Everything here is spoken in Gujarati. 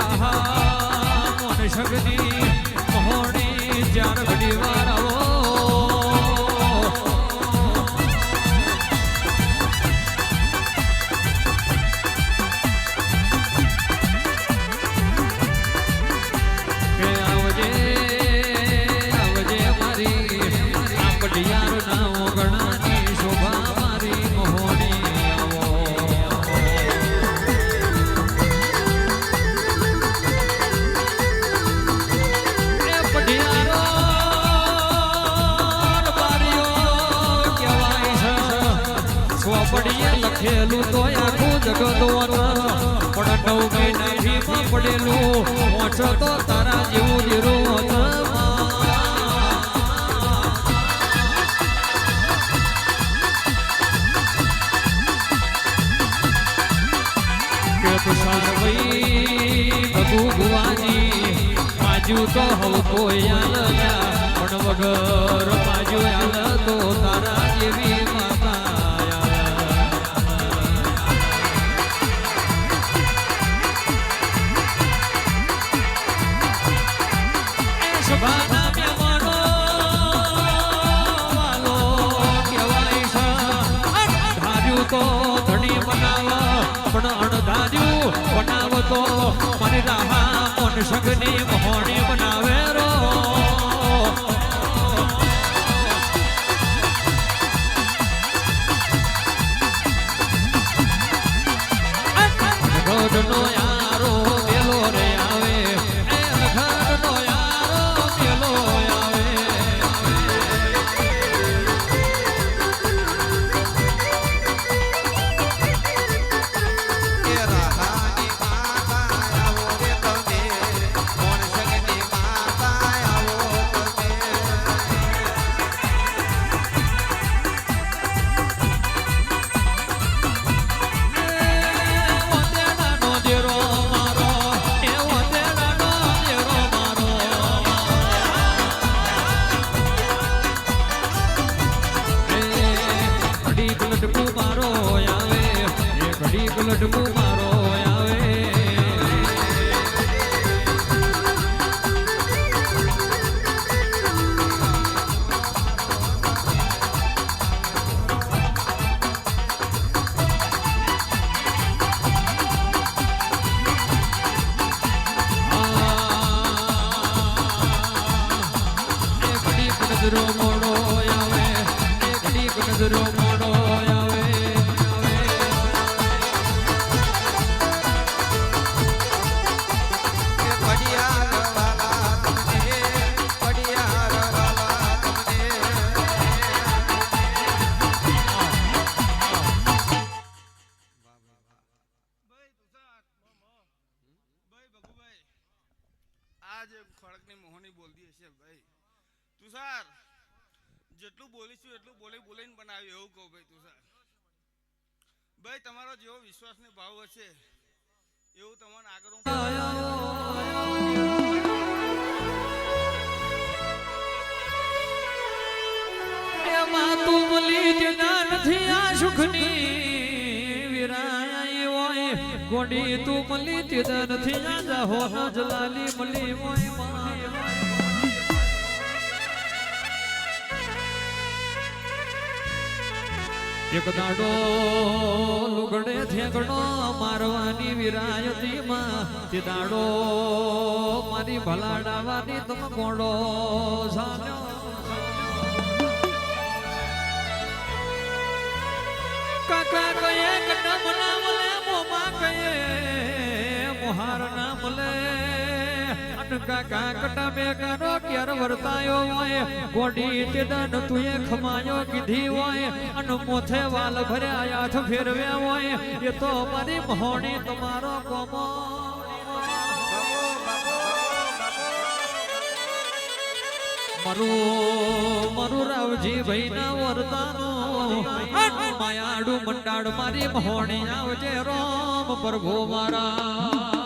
રાહા મોન શક્તિ મહોણી ચાર લખેલું તો આખું જગતવન પણ નવ મહિનાથી માં પડેલું વાંચો તો તારા જેવું ભુવાજી માજુ તો હવ કોઈ આલ્યા પણ વગર બાજુ આલ તો તારા જેવી સંગની ગલટકુ મારો આવે. મોડો આવે એક નજરો મોડો આ જે ખડકની મોહની બોલતી હશે ભાઈ. તુષાર જેટલું બોલીશું એટલું બોલી બોલીને બનાવ્યું એવું કહું ભાઈ તુષાર ભાઈ, તમારો જેવો વિશ્વાસને ભાવ હશે, એવું તમને આગળ એમાં તું મળી જના નથી આ સુખની? ગોડી તું મળી તેદા નથી આ જાહો ન જલાલી મળી મોય એક દાડો લુગડે થેગડો મારવાની વિરાયતી માં. તે દાડો મારી ભલાડાવાની તમ કોડો સાલ્યો મોહાર ના મળે કાકા કટમે કરો ક્યાર વર્તાયો હોય. ગોડી તેદન તુએ ખમાયો કીધી હોય. અન મોથે વાલ ભર્યા હાથ ફેરવ્યા હોય. એ તો મારી મહોણી તમારો કોમો મારું મારું રાવજી ભાઈ ના વરદાનો માયાડું મંડાડ મારી મહોણી આવજે રોમ પ્રભુ મારા